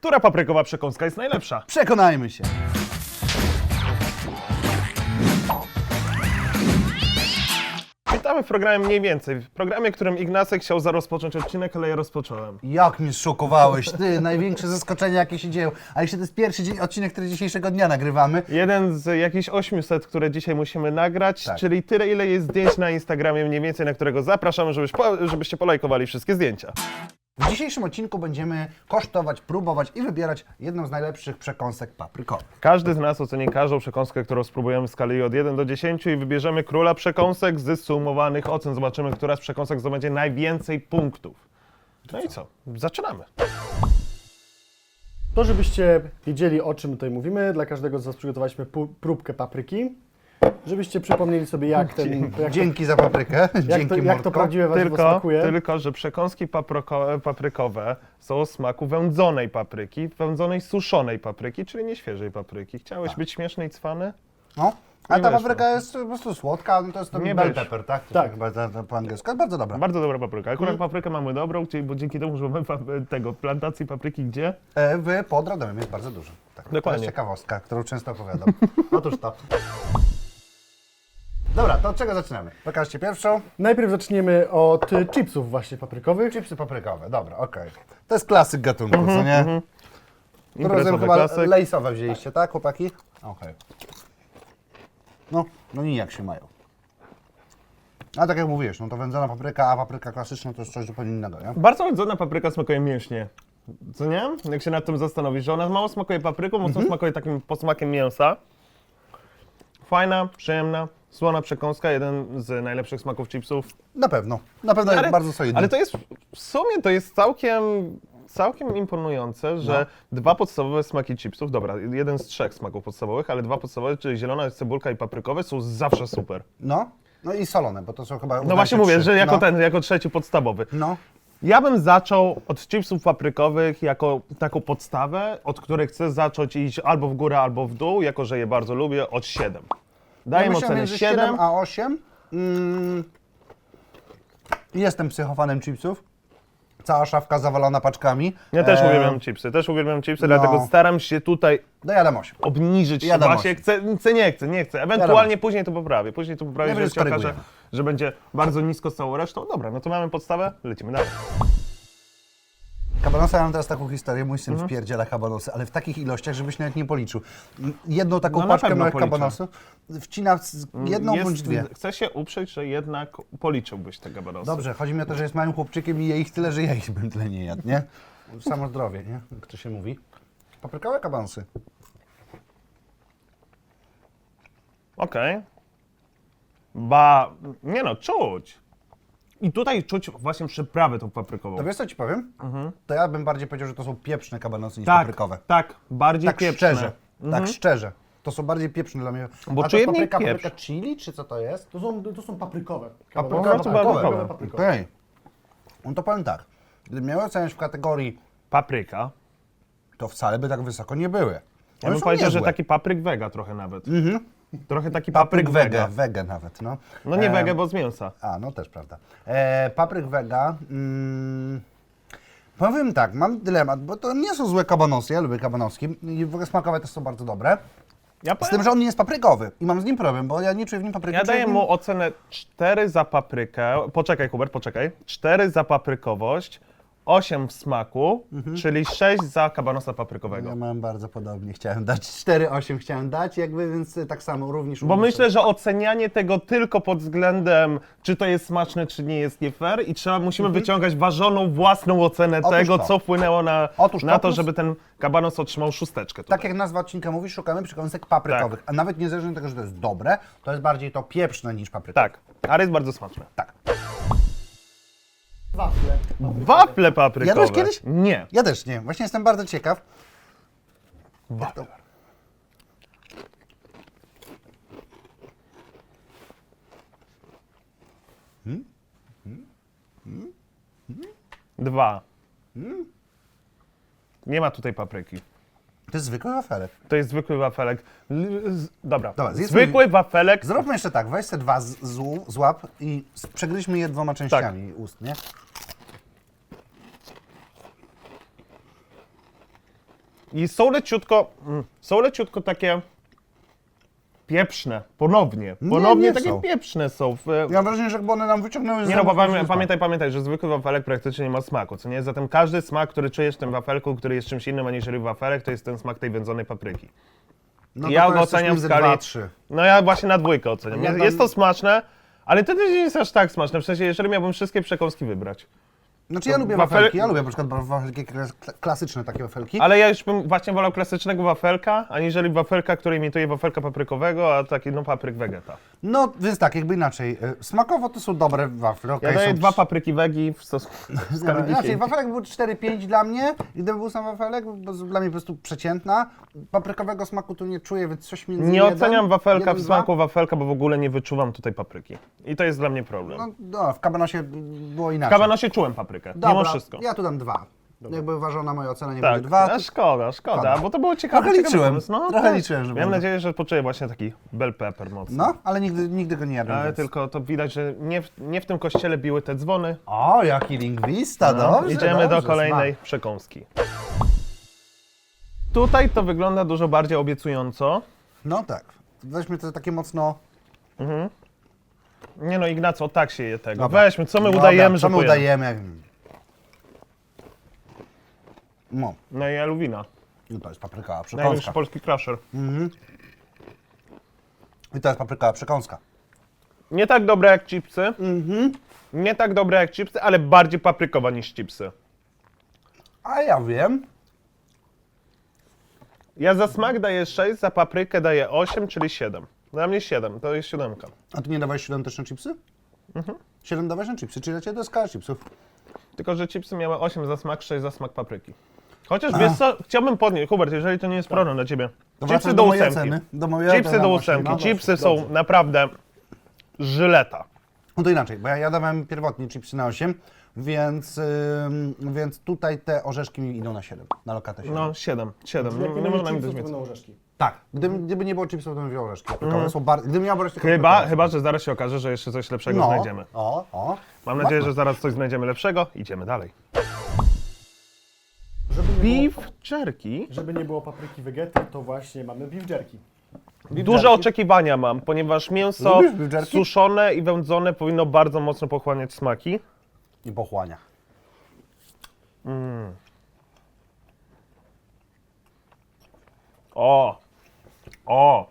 Która paprykowa przekąska jest najlepsza? Przekonajmy się. Witamy w programie Mniej Więcej. W programie, którym Ignacek chciał zarozpocząć odcinek, ale ja rozpocząłem. Jak mnie szokowałeś, ty, największe zaskoczenia jakie się dzieją. A jeszcze to jest pierwszy dzień, odcinek, który dzisiejszego dnia nagrywamy. Jeden z jakichś 800, które dzisiaj musimy nagrać, Tak. czyli tyle, ile jest zdjęć na Instagramie mniej więcej, na którego zapraszamy, żebyś po, żebyście polajkowali wszystkie zdjęcia. W dzisiejszym odcinku będziemy kosztować, próbować i wybierać jedną z najlepszych przekąsek paprykowych. Każdy z nas oceni każdą przekąskę, którą spróbujemy w skali od 1 do 10 i wybierzemy króla przekąsek z sumowanych ocen. Zobaczymy, która z przekąsek zdobędzie najwięcej punktów. No i co? Zaczynamy. To, żebyście wiedzieli, o czym tutaj mówimy, dla każdego z Was przygotowaliśmy pu- próbkę papryki, żebyście przypomnieli sobie, jak ten, jak to, Dzięki za paprykę. jak Dzięki to, jak to Mordko. prawdziwe warzywo Tylko, smakuje. tylko, że przekąski papryko, paprykowe są o smaku wędzonej papryki, wędzonej suszonej papryki, czyli nie świeżej papryki. Chciałeś być śmieszny i cwany? No. A Nie ta weszło. papryka jest po prostu słodka, no to jest to Nie bell weszło. pepper, tak? To Tak. Chyba za, za, po angielsku, ale bardzo dobra. Bardzo dobra papryka. Akurat paprykę mamy dobrą, dzie- bo dzięki temu, że mamy pa- tego plantacji papryki gdzie? E, w pod Radomiem jest bardzo dużo. Tak. To Dokładnie. jest ciekawostka, którą często opowiadam. Otóż to. Dobra, to od czego zaczynamy? Pokażcie pierwszą. Najpierw zaczniemy od y, chipsów właśnie paprykowych. Chipsy paprykowe, dobra, okej. To jest klasyk gatunku, Mhm, co nie? To razem Imprezowy chyba klasyk. lejsowe wzięliście, tak, chłopaki? Okej. No, no nijak się mają. A tak jak mówiłeś, no to wędzona papryka, a papryka klasyczna to jest coś zupełnie innego, nie? Bardzo wędzona papryka smakuje mięśnie. Co nie? Jak się nad tym zastanowisz, że ona mało smakuje papryką, mocno Mhm. smakuje takim posmakiem mięsa. Fajna, przyjemna, słona przekąska, jeden z najlepszych smaków chipsów. Na pewno, na pewno jest bardzo solidny. ale to jest, w sumie to jest całkiem, całkiem imponujące, że No. dwa podstawowe smaki chipsów, dobra, jeden z trzech smaków podstawowych, ale dwa podstawowe, czyli zielona cebulka i paprykowe są zawsze super. No, no i solone, bo to są chyba... No właśnie mówię, trzy. że jako no. ten, jako trzeci podstawowy. No, Ja bym zaczął od chipsów paprykowych jako taką podstawę, od której chcę zacząć iść albo w górę, albo w dół, jako że je bardzo lubię, od 7. Daję im ocenę między 7. 7 a 8. Mm, jestem psychofanem chipsów. Cała szafka zawalona paczkami. Ja też E, uwielbiam chipsy, też uwielbiam chipsy, no. dlatego staram się tutaj Dojadam 8. obniżyć Ja dam właśnie, osiem. chcę, chcę, nie chcę, nie chcę. Ewentualnie później to poprawię, później to poprawię, Nie jeżeli się okaże, skorygujemy. że będzie bardzo nisko z całą resztą. Dobra, no to mamy podstawę, lecimy dalej. Kabanosa, ja mam teraz taką historię, mój Mhm. syn wpierdziela kabanosy, ale w takich ilościach, żebyś nawet nie policzył. Mm, Jedną taką No paczkę małych kabanosów wcina z- jedną Jest- bądź dwie. Chcę się uprzeć, że jednak policzyłbyś te gabanosy. Dobrze, chodzi mi o to, że jest małym chłopczykiem i je ich tyle, że ja ich bym tyle nie jadł, nie? Samo zdrowie, nie? Jak to się mówi. Paprykowe kabanosy. Okej. Ba, nie no, czuć. I tutaj czuć właśnie przyprawę tą paprykową. To wiesz co ci powiem? To ja bym bardziej powiedział, że to są pieprzne kabanosy niż Mhm. tak, paprykowe. tak, bardziej Tak pieprzne. szczerze, tak szczerze. To są bardziej pieprzne dla mnie. Bo A to czuję jest w niej papryka, pieprz. papryka chili, czy co to jest? To są, to są paprykowe. Papryka, paprykowe. paprykowe. paprykowe. Okej. No to powiem tak. Gdybym miał oceniać w kategorii, Papryka. to wcale by tak wysoko nie były. Ja One bym są powiedział, że niezłe. taki papryk wega trochę nawet. Trochę taki papryk papryk wege, wege nawet, no. No nie E, wege, bo z mięsa. A, no też prawda. E, papryk wega. Mm, powiem tak, mam dylemat, bo to nie są złe kabanosy, ja lubię kabanoski i w ogóle smakowe też są bardzo dobre. Ja, Z powiem, tym, że on nie jest paprykowy i mam z nim problem, bo ja nie czuję w nim papryki. ja czuję daję w nim... mu ocenę 4 za paprykę. Poczekaj, Hubert, poczekaj. 4 za paprykowość, 8 w smaku, czyli 6 za kabanosa paprykowego. Ja mam bardzo podobnie, chciałem dać 4,8 chciałem dać, jakby, więc tak samo również. Bo myślę, że ocenianie tego tylko pod względem, czy to jest smaczne, czy nie jest nie fair i trzeba, musimy wyciągać ważoną własną ocenę Otóż tego, to. co wpłynęło na, Otóż na to to, plus- żeby ten kabanos otrzymał szósteczkę. Tutaj. Tak jak nazwa odcinka mówi, szukamy przekąsek paprykowych, a nawet niezależnie od tego, że to jest dobre, to jest bardziej to pieprzne niż papryka. Tak, ale jest bardzo smaczne. Tak. Wafle. Wafle paprykowe. Jadłeś kiedyś? Nie. Ja też nie, właśnie jestem bardzo ciekaw. Wafle. Dwa. Nie ma tutaj papryki. To jest zwykły wafelek. To jest zwykły wafelek. L- z- Dobra, Dobra, zjedzmy- zwykły wafelek. Zróbmy jeszcze tak, weź te dwa z, złap i s- przegryźmy je dwoma częściami ust, nie? I są leciutko, mm, są leciutko takie pieprzne, ponownie. Ponownie nie takie są. pieprzne są. W, Ja mam wrażenie, że jakby one nam wyciągnęły z nie no, bo pamię, pamiętaj, pamiętaj, że zwykły wafelek praktycznie nie ma smaku, co nie? Zatem każdy smak, który czujesz w tym wafelku, który jest czymś innym aniżeli wafelek, to jest ten smak tej wędzonej papryki. No to ja to go oceniam w skali- dwa, trzy. No ja właśnie na dwójkę oceniam. Ja Jest, dam- jest to smaczne, ale to też nie jest aż tak smaczne. W sensie, jeżeli miałbym wszystkie przekąski wybrać. Znaczy ja lubię wafel- wafelki, ja lubię na przykład wafelki klas- klasyczne takie wafelki. Ale ja już bym właśnie wolał klasycznego wafelka, aniżeli wafelka, który imituje wafelka paprykowego, a taki no papryk vegeta. No więc tak, jakby inaczej. E, Smakowo to są dobre wafle, okej. Ja daję są dwa papryki wegi w stosunku w skali Inaczej, 10. wafelek był 4-5 dla mnie i gdyby był sam wafelek, bo dla mnie po prostu przeciętna. Paprykowego smaku tu nie czuję, więc coś między Nie jeden, oceniam wafelka jeden, w dwa. smaku wafelka, bo w ogóle nie wyczuwam tutaj papryki. I to jest dla mnie problem. No, no w kabanosie było w inaczej. kabanosie czułem paprykę, mimo Dobra, wszystko. ja tu dam dwa. Jakby ważona moja ocena nie Tak, będzie dwa. a to- szkoda, szkoda, Szkoda. bo to było ciekawe. Trochę ciekawy liczyłem, pomysł. No, trochę tak. liczyłem, że Miałem będzie. nadzieję, że poczuję właśnie taki bell pepper mocny. No, ale nigdy, nigdy go nie jadłem. Ale więc- tylko to widać, że nie w, nie w tym kościele biły te dzwony. O, jaki lingwista, dobrze. No, Idziemy do dobrze, kolejnej przekąski. Tutaj to wygląda dużo bardziej obiecująco. No tak. Weźmy to takie mocno. Nie no, Ignaco, tak się je tego. Dobra. Weźmy, co my Dobra, udajemy, co że my pojemy? udajemy? No, No i Eluwina. i to jest papryka Najlepszy przekąska. polski crusher. I to jest papryka przekąska. Nie tak dobre jak chipsy. Mhm. Nie tak dobre jak chipsy, ale bardziej paprykowa niż chipsy. A ja wiem. Ja za smak daję 6, za paprykę daję 8, czyli 7. Dla mnie 7, to jest siódemka. A ty nie dawałeś 7 też na chipsy? Mhm. 7 dawałeś na chipsy, czyli lecie to jest skala chipsów. Tylko, że chipsy miały 8 za smak, 6 za smak papryki. Chociaż wiesz co, chciałbym podnieść, Hubert, jeżeli to nie jest problem dla ciebie. To Chipsy wracam do mojej ósemki. oceny. Do mojej Chipsy oceny do właśnie, ósemki. no. Chipsy są naprawdę żyleta. No to inaczej, bo ja, ja dawałem pierwotnie chipsy na 8, więc, ym, więc tutaj te orzeszki mi idą na 7, na lokatę 7. No 7, 7. Jak Nie, nie można mi dać więcej. będą orzeszki. Tak, gdyby, gdyby nie było chipsów, to bym wziął orzeszki. Mm. Są bar... Gdybym miał orzeszki, Chyba, paprykowe. chyba, że zaraz się okaże, że jeszcze coś lepszego no. znajdziemy. O, o. Mam nadzieję, że zaraz coś znajdziemy lepszego. Idziemy dalej. Żeby nie, było, Beef jerky. żeby nie było papryki wegety, to właśnie mamy beef jerky. Duże oczekiwania mam, ponieważ mięso Lubisz beef jerky? suszone i wędzone powinno bardzo mocno pochłaniać smaki. I pochłania. O! O!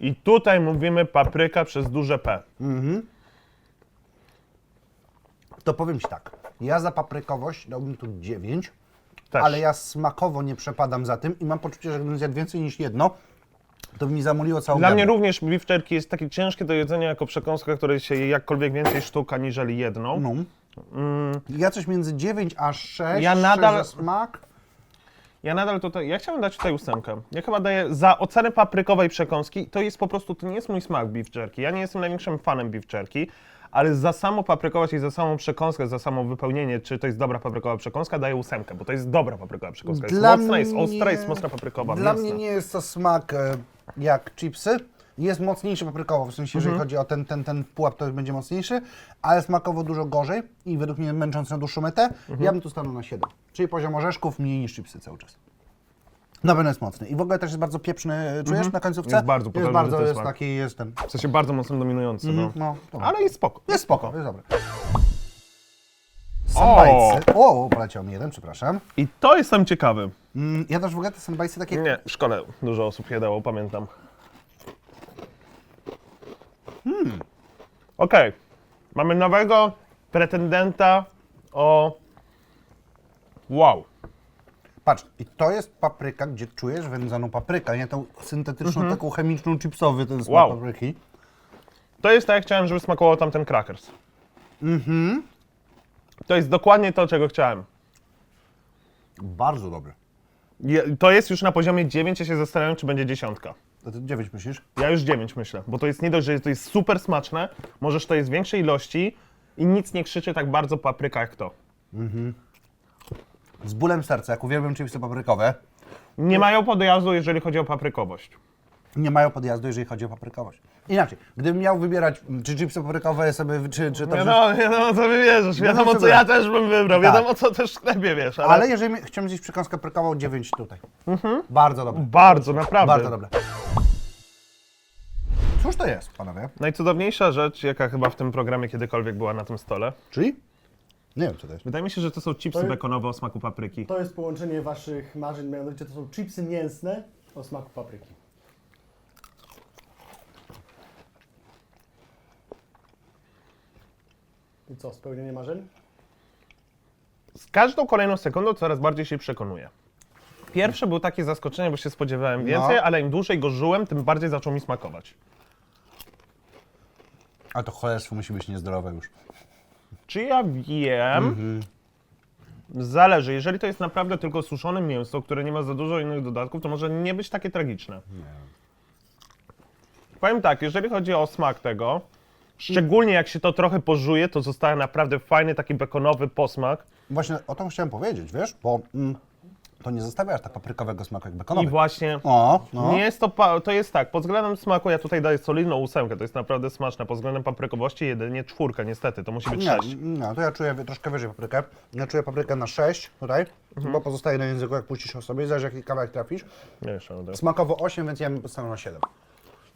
I tutaj mówimy papryka przez duże P. To powiem Ci tak, ja za paprykowość dałbym tu 9, Też. ale ja smakowo nie przepadam za tym i mam poczucie, że gdybym zjadł więcej niż jedno, to by mi zamuliło całą Dla mnie również beef jerky jest takie ciężkie do jedzenia jako przekąska, której się je jakkolwiek więcej sztuk aniżeli jedną. No. Ja coś między 9 a 6, Ja nadal- za smak. Ja nadal tutaj, ja chciałem dać tutaj ósemkę. Ja chyba daję za ocenę paprykowej przekąski, to jest po prostu, to nie jest mój smak beef jerky. Ja nie jestem największym fanem beef jerky, ale za samą paprykowość i za samą przekąskę, za samo wypełnienie, czy to jest dobra paprykowa przekąska, daję ósemkę, bo to jest dobra paprykowa przekąska. Jest Dla mocna, jest mnie- ostra, jest mocna paprykowa, Dla mięsna. mnie nie jest to smak e, jak chipsy. Jest mocniejszy paprykowo, w sensie jeżeli Mhm. chodzi o ten, ten, ten pułap, to będzie mocniejszy, ale smakowo dużo gorzej i według mnie męczący na dłuższą metę. Mhm. Ja bym tu stanął na 7. Czyli poziom orzeszków mniej niż chipsy cały czas. Na pewno jest mocny. I w ogóle też jest bardzo pieprzny, czujesz na końcówce? Mhm. Jest bardzo Jest potężny bardzo, jest smak. taki, jest ten. W sensie bardzo mocno dominujący, no. No, to Ale jest spoko. jest spoko, jest dobry. O! Sandbajcy. O, poleciał mi jeden, przepraszam. I to jestem ciekawy. Mm, ja też w ogóle te sandbajcy takie... Nie, w szkole dużo osób je dało, pamiętam. Hmm. Okej. Mamy nowego pretendenta o... Wow. Patrz, i to jest papryka, gdzie czujesz wędzoną paprykę, nie tą syntetyczną, taką chemiczną, chipsowy ten smak Wow. papryki. To jest tak, jak chciałem, żeby smakowało tamten crackers. To jest dokładnie to, czego chciałem. Bardzo dobry. Je- To jest już na poziomie 9, ja się zastanawiam, czy będzie dziesiątka. To ty 9 myślisz? Ja już 9 myślę, bo to jest nie dość, że to jest super smaczne, możesz to jest w większej ilości i nic nie krzyczy tak bardzo papryka jak to. Z bólem serca, jak uwielbiam chipsy paprykowe. Nie mają podjazdu, jeżeli chodzi o paprykowość. nie mają podjazdu, jeżeli chodzi o paprykowość. Inaczej, gdybym miał wybierać, mm, czy chipsy paprykowe sobie, czy, czy to... Wiadomo, wiadomo co wybierzesz, wiadomo co ja też bym wybrał, Tak. wiadomo co też w sklepie wiesz, ale, Ale jeżeli mi- chciałem zjeść przekąskę paprykową, 9 tutaj. Bardzo dobre. bardzo, naprawdę. Bardzo dobre. Cóż to jest, panowie? Najcudowniejsza rzecz, jaka chyba w tym programie kiedykolwiek była na tym stole, Czyli? Nie wiem, co to jest. wydaje mi się, że to są chipsy To- bekonowe o smaku papryki. To jest połączenie waszych marzeń, mianowicie to są chipsy mięsne o smaku papryki. I co, spełnienie marzeń? Z każdą kolejną sekundą coraz bardziej się przekonuję. Pierwsze było takie zaskoczenie, bo się spodziewałem więcej, No. ale im dłużej go żyłem, tym bardziej zaczął mi smakować. A to cholerstwo musi być niezdrowe już. Czy ja wiem? Mhm. Zależy. Jeżeli to jest naprawdę tylko suszone mięso, które nie ma za dużo innych dodatków, to może nie być takie tragiczne. Powiem tak, jeżeli chodzi o smak tego, szczególnie jak się to trochę pożuje, to zostaje naprawdę fajny, taki bekonowy posmak. Właśnie o tym chciałem powiedzieć, wiesz, bo mm, to nie zostawia aż tak paprykowego smaku jak I bekonowy. właśnie O, no. nie jest to, pa- to jest tak, pod względem smaku ja tutaj daję solidną ósemkę, to jest naprawdę smaczne. Pod względem paprykowości jedynie czwórka, niestety, to musi być Nie, sześć. nie, to ja czuję troszkę wyżej paprykę. Ja czuję paprykę na 6 tutaj, Mhm. bo pozostaje na języku, jak puścisz o sobie, zależy jaki kawałek trafisz. Nie, jeszcze będę. Smakowo 8, więc ja bym postawił na 7.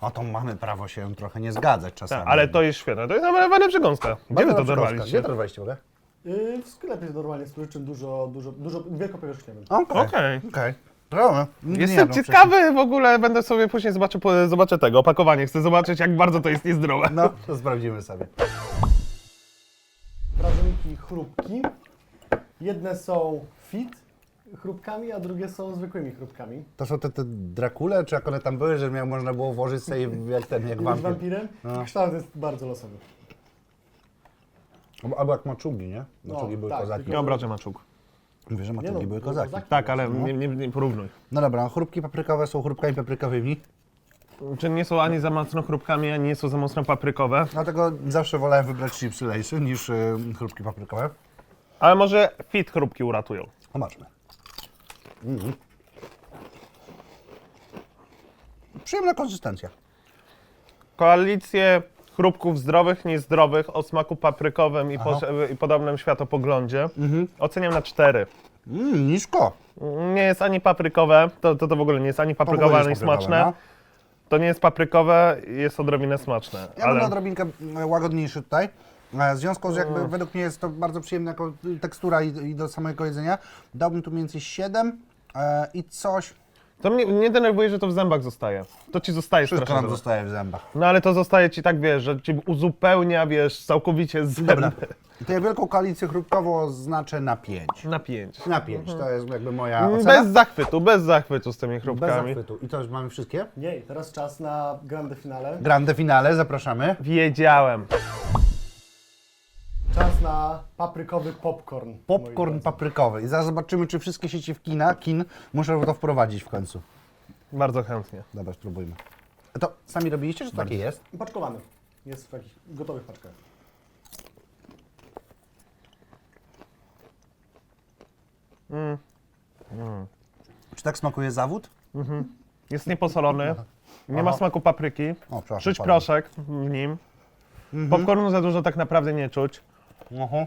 No to mamy prawo się trochę nie zgadzać czasami. Tak, ale to jest świetne, to jest naprawdę przekąska. Gdzie wy to Bardzo dobrze, Gdzie dorwaliście? to dorwaliście w ogóle? Yy, w sklepie normalnie spożywczym dużo, dużo, dużo wielkopowierzchniowym. Okej. Okej. Okej. Dobra. Nie Jestem jadłem ciekawy w ogóle, będę sobie później zobaczył, po- zobaczę tego, opakowanie, chcę zobaczyć jak bardzo to jest niezdrowe. wcześniej. No, to sprawdzimy sobie. Prażynki chrupki. Jedne są fit chrupkami, a drugie są zwykłymi chrupkami. To są te, te Drakule, czy jak one tam były, że miał, można było włożyć sobie w- jak ten, jak Być wampir? wampirem. No. Kształt jest bardzo losowy. Albo- Albo jak maczugi, nie? Maczugi No, były tak, kozaki. Nie obrażę maczuk. Mówię, że maczugi no, były kozaki. kozaki. Tak, ale No. nie, nie, nie porównuj. No dobra, chrupki paprykowe są chrupkami paprykowymi, Czy nie są ani za mocno chrupkami, ani nie są za mocno paprykowe. dlatego zawsze wolałem wybrać chipsy lejsy niż y, chrupki paprykowe. Ale może fit chrupki uratują. Zobaczmy. Mm. Przyjemna konsystencja. Koalicję chrupków zdrowych, niezdrowych o smaku paprykowym i, po, i podobnym światopoglądzie oceniam na 4. Mm, nisko. Nie jest ani paprykowe, to, to, to w ogóle nie jest ani paprykowe, ani smaczne. no. To nie jest paprykowe, jest odrobinę smaczne. Ja bym ale... odrobinkę e, łagodniejszy tutaj. E, W związku z jakby według mnie jest to bardzo przyjemna jako tekstura i, i do samego jedzenia. Dałbym tu więcej 7 e, i coś. To mnie nie denerwuje, że to w zębach zostaje. To ci zostaje Wszystko strasznie. nam zostaje w zębach. No ale to zostaje ci tak, wiesz, że ci uzupełnia, wiesz, całkowicie zęby. Dobra. To ja wielką koalicję chrupkową znaczę na 5. Na pięć. Na 5, to jest jakby moja ocena. Bez zachwytu, bez zachwytu z tymi Bez chrupkami. zachwytu. I to już mamy wszystkie? Nie, i teraz czas na grande finale. Grande finale, zapraszamy. Wiedziałem. Na paprykowy popcorn. Popcorn paprykowy. I zaraz zobaczymy, czy wszystkie sieci w kina, kin muszą to wprowadzić w końcu. Bardzo chętnie. Dobra, spróbujmy. A To sami robiliście, czy to takie jest? Paczkowany. Jest w takich gotowych paczkach. Czy tak smakuje zawód? Jest nieposolony, nie ma Aha. smaku papryki, O, przepraszam. czuć pardon. proszek w nim. Popcornu za dużo tak naprawdę nie czuć. Oho.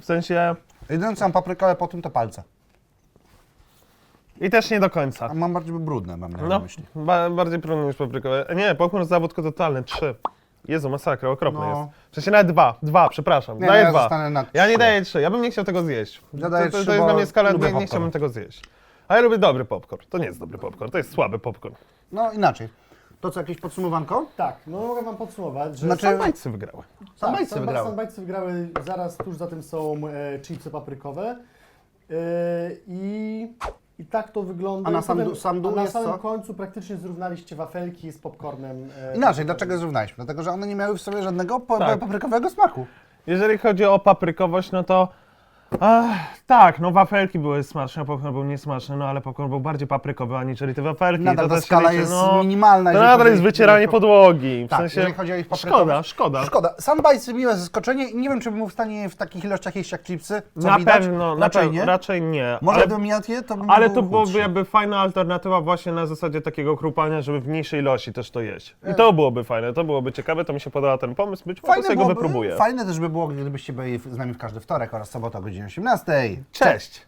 W sensie... Jedyne co mam paprykę, ale po tym to palce. I też nie do końca. A mam bardziej brudne, mam na No, myśli. ba bardziej prądny niż paprykowe. Nie, popcorn zawódko totalny, trzy. Jezu, masakra, okropny No. jest. W sensie nawet dwa, dwa, przepraszam, Nie, daję ja dwa. zostanę na Ja nie trzy. daję trzy, ja bym nie chciał tego zjeść. Ja daję to, to, trzy, to jest bo dla mnie skala, lubię nie, nie popcorn. chciałbym tego zjeść. A ja lubię dobry popcorn. To nie jest dobry popcorn, to jest słaby popcorn. No inaczej. To co, jakieś podsumowanko? Tak, no mogę Wam podsumować, że Znaczy- Sambajcy wygrały. Tak, wygrały. Sambajcy wygrały, zaraz tuż za tym są e, chipsy paprykowe. E, i, I tak to wygląda. A na sam potem- sam dół a na jest samym co? końcu praktycznie zrównaliście wafelki z popcornem. E, Inaczej, dlaczego zrównaliśmy? Dlatego, że one nie miały w sobie żadnego po- Tak. paprykowego smaku. Jeżeli chodzi o paprykowość, no to Ach, tak, no wafelki były smaczne, popcorn był niesmaczny, no ale popcorn był bardziej paprykowy aniżeli te wafelki. Nadal ta też skala liczy, jest no, minimalna. To jeżeli nadal chodzi- jest wycieranie podłogi. W Tak, sensie, jeżeli chodzi o ich szkoda, szkoda. Szkoda. Sunbites miłe zaskoczenie i nie wiem, czy bym był w stanie w takich ilościach jeść jak chipsy. Co Na widać? pewno, na raczej pewno, nie. raczej nie. Może ale, gdybym jadł je, to bym ale był to byłoby chudszy. jakby fajna alternatywa właśnie na zasadzie takiego krupania, żeby w mniejszej ilości też to jeść. I to byłoby fajne, to byłoby ciekawe, to mi się podoba ten pomysł, być może sobie go byłoby- wypróbuję. Fajne też by było, gdybyście byli z nami w każdy wtorek oraz sobotę o godzinie 18. Cześć!